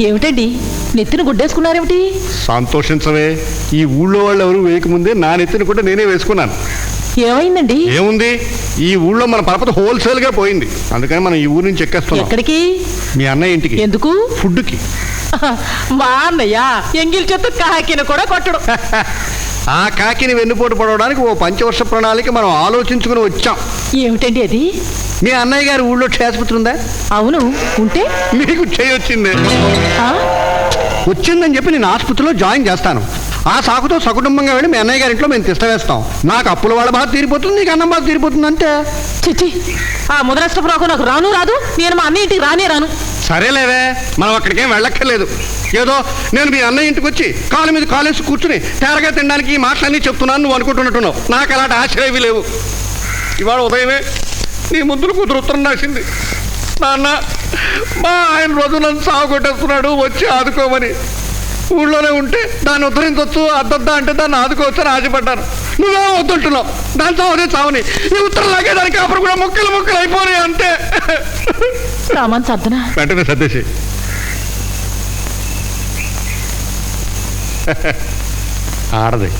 ఏమిటండి? నెత్తిన గుడ్డేసుకున్నారేమిటి? సంతోషించవే. ఈ ఊళ్ళో వాళ్ళు ఎవరు వేయకముందే నా నెత్తిన కూడా నేనే వేసుకున్నాను. ఏమైందండి? ఏముంది? ఈ ఊళ్ళో మన పరపతి హోల్సేల్గా పోయింది. అందుకని మనం ఈ ఊరు నుంచి ఎక్కేస్తున్నాం. ఎక్కడికి? మీ అన్నయ్య ఇంటికి. ఎందుకు? ఫుడ్కి. మా అన్నయ్య ఎంగిల్ చెత్త కాకిన కూడా కొట్టడు. ఆ కాకిని వెన్నుపోటు పడవడానికి ఓ పంచవర్ష ప్రణాళిక మనం ఆలోచించుకుని వచ్చాం. ఏమిటండి అది? మీ అన్నయ్య గారి ఊళ్ళో క్షేత్రం ఉందా అవును ఉంటే? మీకు చేయొచ్చింది. ఆ? వచ్చిందని చెప్పి నేను ఆసుపత్రిలో జాయిన్ చేస్తాను. ఆ సాకుతో సకుటుంబంగా వెళ్ళి మీ అన్నయ్య గారి ఇంట్లో మేము తిష్ట వేస్తాం. నాకు అప్పుల వాళ్ళ బాధ తీరిపోతుంది నీకు అన్నం బాధ తీరిపోతుంది అంతే. చిచ్చి ఆ ముదరష్టపు రాకు నాకు రాను రాదు. నేను మా అన్నయ్య ఇంటికి రానే రాను. సరేలేవే మనం అక్కడికేం వెళ్ళక్కర్లేదు. ఏదో నేను మీ అన్నయ్య ఇంటికి వచ్చి కాలు మీద కాలేసి కూర్చుని తేరగా తినడానికి ఈ మాటలన్నీ చెప్తున్నాను నువ్వు అనుకుంటున్నట్టున్నావు. నాకు అలాంటి ఆశ్చర్యవి లేవు. ఇవాళ ఉదయమే నీ ముందులు కూతురు ఉత్తరం రాసింది. నాన్న మా ఆయన రోజు నన్ను సాగు కొట్టేస్తున్నాడు వచ్చి ఆదుకోమని. ఊళ్ళోనే ఉంటే దాన్ని ఉద్ధరించవచ్చు అద్దద్దా అంటే దాన్ని ఆదుకోవచ్చు అని ఆశపడ్డాను నువ్వే వద్దంటున్నావు. దాని చావనే చావని. ఈ ఉత్తరం లాగే దానికి కాపురం కూడా ముక్కలు ముక్కలు అయిపోయి అంతే. సామాన్ సర్దనా వెంటనే సర్దేసి. ఆడది.